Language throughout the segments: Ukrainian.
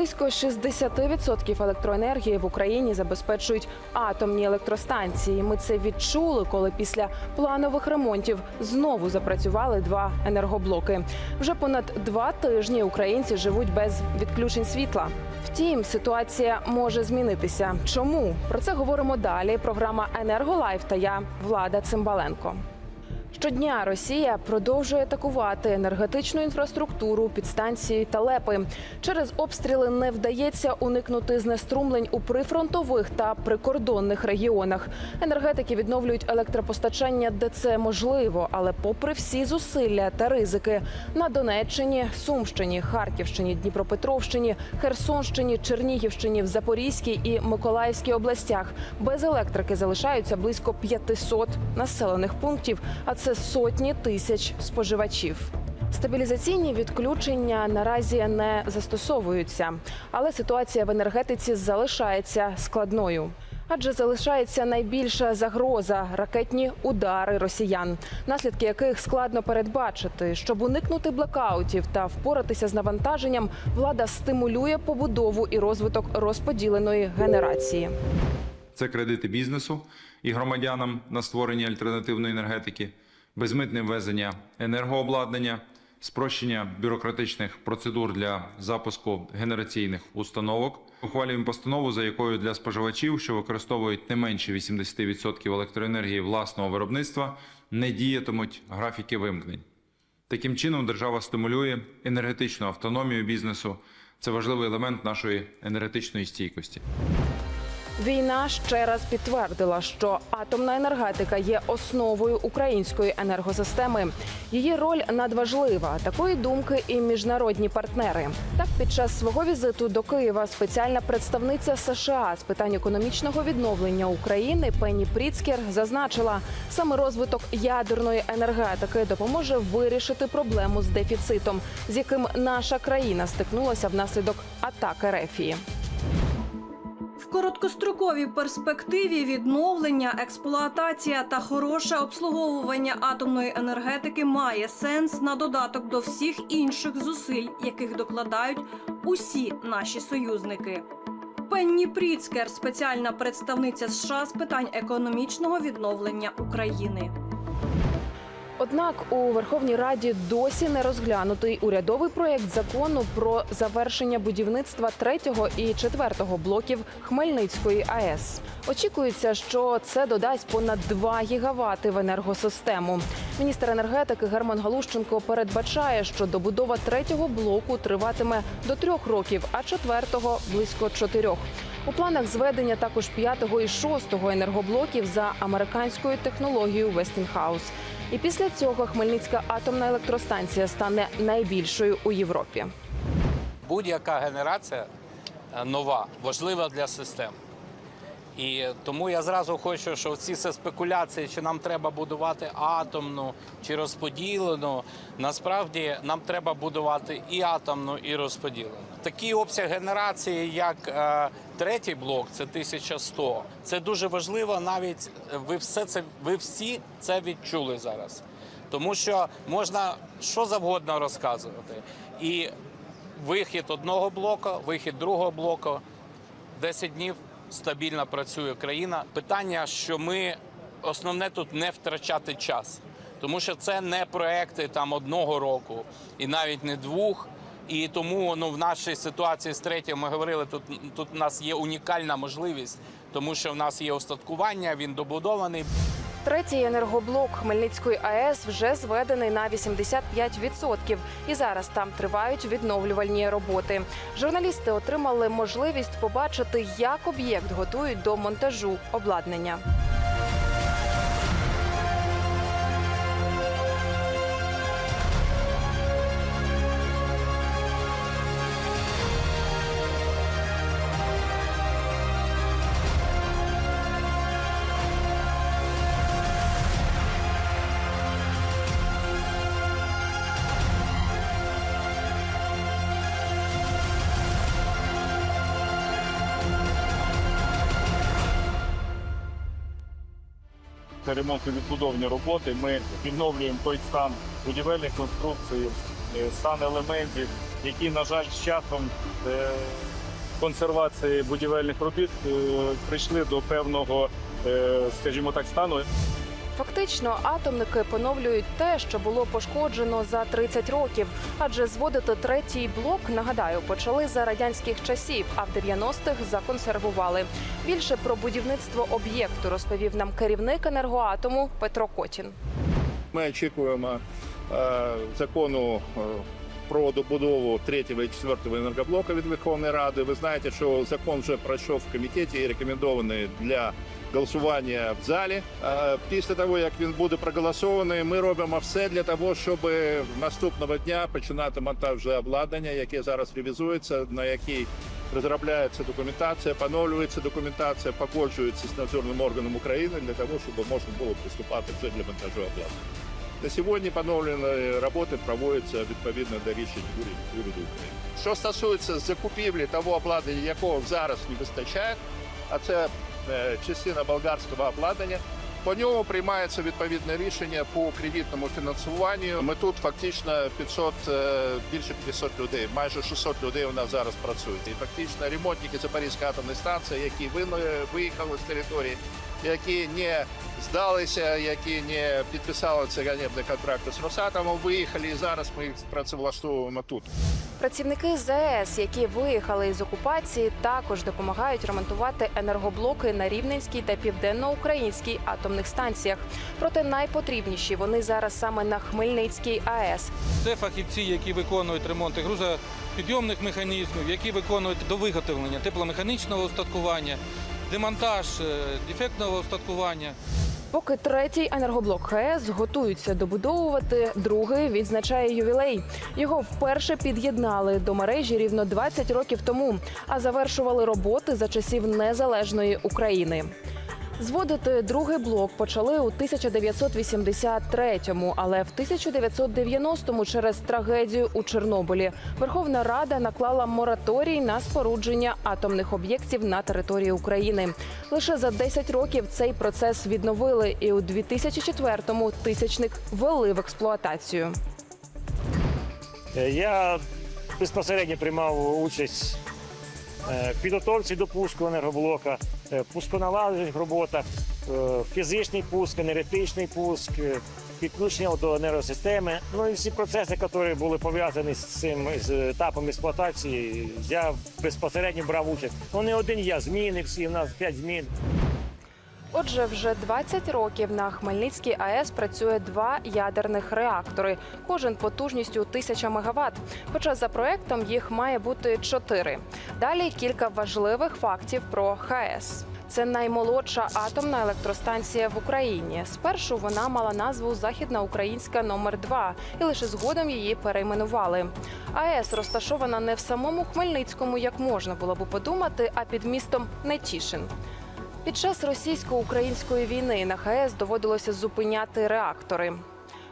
Близько 60% електроенергії в Україні забезпечують атомні електростанції. Ми це відчули, коли після планових ремонтів знову запрацювали два енергоблоки. Вже понад два тижні українці живуть без відключень світла. Втім, ситуація може змінитися. Чому про це говоримо далі? Програма Енерголайф та я Влада Цимбаленко. Щодня Росія продовжує атакувати енергетичну інфраструктуру, підстанції та лепи. Через обстріли не вдається уникнути знеструмлень у прифронтових та прикордонних регіонах. Енергетики відновлюють електропостачання, де це можливо, але попри всі зусилля та ризики на Донеччині, Сумщині, Харківщині, Дніпропетровщині, Херсонщині, Чернігівщині, в Запорізькій і Миколаївській областях без електрики залишаються близько 500 населених пунктів, а це сотні тисяч споживачів. Стабілізаційні відключення наразі не застосовуються, але ситуація в енергетиці залишається складною. Адже залишається найбільша загроза ракетні удари росіян, наслідки яких складно передбачити. Щоб уникнути блекаутів та впоратися з навантаженням, влада стимулює побудову і розвиток розподіленої генерації. Це кредити бізнесу і громадянам на створення альтернативної енергетики, безмитне ввезення енергообладнання, спрощення бюрократичних процедур для запуску генераційних установок. Ухвалюємо постанову, за якою для споживачів, що використовують не менше 80% електроенергії власного виробництва, не діятимуть графіки вимкнень. Таким чином, держава стимулює енергетичну автономію бізнесу. Це важливий елемент нашої енергетичної стійкості. Війна ще раз підтвердила, що атомна енергетика є основою української енергосистеми. Її роль надважлива. Такої думки і міжнародні партнери. Так, під час свого візиту до Києва спеціальна представниця США з питань економічного відновлення України Пенні Пріцкер зазначила, саме розвиток ядерної енергетики допоможе вирішити проблему з дефіцитом, з яким наша країна стикнулася внаслідок атаки Рефії. Короткостроковій перспективі відновлення, експлуатація та хороше обслуговування атомної енергетики має сенс на додаток до всіх інших зусиль, яких докладають усі наші союзники. Пенні Пріцкер, спеціальна представниця США з питань економічного відновлення України. Однак у Верховній Раді досі не розглянутий урядовий проєкт закону про завершення будівництва третього і четвертого блоків Хмельницької АЕС. Очікується, що це додасть понад 2 гігавати в енергосистему. Міністр енергетики Герман Галущенко передбачає, що добудова третього блоку триватиме до трьох років, а четвертого близько чотирьох. У планах зведення також п'ятого і шостого енергоблоків за американською технологією Westinghouse. І після цього Хмельницька атомна електростанція стане найбільшою у Європі. будь-яка генерація е, нова важлива для систем. І тому я зразу хочу, що ці все спекуляції, чи нам треба будувати атомну чи розподілену. Насправді нам треба будувати і атомну, і розподілену. Такий обсяг генерації, як е, третій блок, це 1100. Це дуже важливо. Навіть е, ви все це ви всі це відчули зараз, тому що можна що завгодно розказувати. І вихід одного блоку, вихід другого блоку, 10 днів стабільно працює країна. Питання, що ми основне тут не втрачати час, тому що це не проекти там одного року і навіть не двох. І тому ну в нашій ситуації з третім ми говорили, тут тут у нас є унікальна можливість, тому що в нас є остаткування, він добудований. Третій енергоблок Хмельницької АЕС вже зведений на 85%. І зараз там тривають відновлювальні роботи. Журналісти отримали можливість побачити, як об'єкт готують до монтажу обладнання. Це ремонтно відбудовні роботи. Ми відновлюємо той стан будівельних конструкцій, е, стан елементів, які, на жаль, з часом е, консервації будівельних робіт е, прийшли до певного, скажімо так, стану. Фактично, атомники поновлюють те, що було пошкоджено за 30 років. Адже зводити третій блок, нагадаю, почали за радянських часів, а в 90-х законсервували. Більше про будівництво об'єкту розповів нам керівник енергоатому Петро Котін. Ми очікуємо е, закону е, про добудову третього і четвертого енергоблока від Верховної Ради. Ви знаєте, що закон вже пройшов в комітеті і рекомендований для голосування в залі. Після того, як він буде проголосований, ми робимо все для того, щоб наступного дня починати монтаж обладнання, яке зараз ревізується, на який розробляється документація, поновлюється документація, погоджується з надзорним органом України для того, щоб можна було приступати вже для монтажу обладнання. На сьогодні поновлені роботи проводяться відповідно до рішень уряду України. Що стосується закупівлі того обладнання, якого зараз не вистачає, а це частина болгарського обладнання. По ньому приймається відповідне рішення по кредитному фінансуванню. Ми тут фактично 500, е, більше 500 людей, майже 600 людей у нас зараз працюють. І фактично ремонтники Запорізької атомної станції, які ви- виїхали з території, які не здалися, які не підписали цей ганебний контракт з Росатомом, виїхали і зараз ми їх працевлаштовуємо тут. Працівники ЗС, які виїхали із окупації, також допомагають ремонтувати енергоблоки на Рівненській та південноукраїнській атомних станціях. Проте найпотрібніші вони зараз саме на Хмельницькій АЕС. Це фахівці, які виконують ремонти грузопідйомних механізмів, які виконують довиготовлення тепломеханічного устаткування, демонтаж е, дефектного устаткування. Поки третій енергоблок ХЕС готуються добудовувати, другий відзначає ювілей. Його вперше під'єднали до мережі рівно 20 років тому, а завершували роботи за часів незалежної України. Зводити другий блок почали у 1983-му, але в 1990-му через трагедію у Чорнобилі Верховна Рада наклала мораторій на спорудження атомних об'єктів на території України. Лише за 10 років цей процес відновили, і у 2004-му тисячник ввели в експлуатацію. Е, Я безпосередньо приймав участь підготовці до пуску енергоблока, е, робота, роботах, е, фізичний пуск, енергетичний пуск, е, підключення до енергосистеми. Ну і всі процеси, які були пов'язані з цим з етапом експлуатації, я безпосередньо брав участь. Ну не один я, зміни всі, у нас п'ять змін. Отже, вже 20 років на Хмельницькій АЕС працює два ядерних реактори, кожен потужністю 1000 МВт. Хоча за проектом їх має бути чотири. Далі кілька важливих фактів про ХАЕС. Це наймолодша атомна електростанція в Україні. Спершу вона мала назву Західна Українська номер 2 і лише згодом її перейменували. АЕС розташована не в самому Хмельницькому, як можна було б подумати, а під містом Нетішин. Під час російсько-української війни на ХАЕС доводилося зупиняти реактори.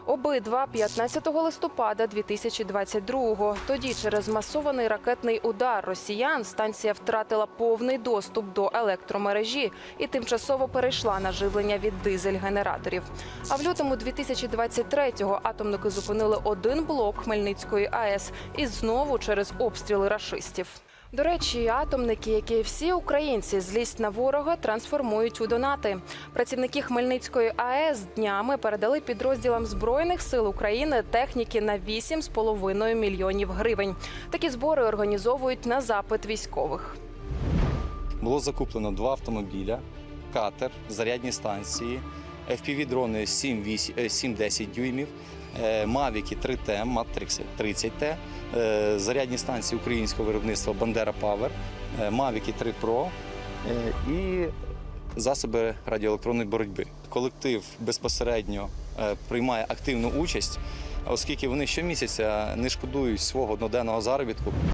Обидва 15 листопада 2022-го. Тоді через масований ракетний удар росіян станція втратила повний доступ до електромережі і тимчасово перейшла на живлення від дизель-генераторів. А в лютому 2023-го атомники зупинили один блок Хмельницької АЕС і знову через обстріли рашистів. До речі, атомники, як і всі українці, злість на ворога трансформують у донати. Працівники Хмельницької АЕС днями передали підрозділам збройних сил України техніки на 8,5 мільйонів гривень. Такі збори організовують на запит військових. Було закуплено два автомобіля, катер, зарядні станції, FPV-дрони 7-10 дюймів, е, Мавіки 3Т, Матрикси 30Т, е, зарядні станції українського виробництва Бандера Павер, Мавіки 3 Pro е, і засоби радіоелектронної боротьби. Колектив безпосередньо е, приймає активну участь, оскільки вони щомісяця не шкодують свого одноденного заробітку.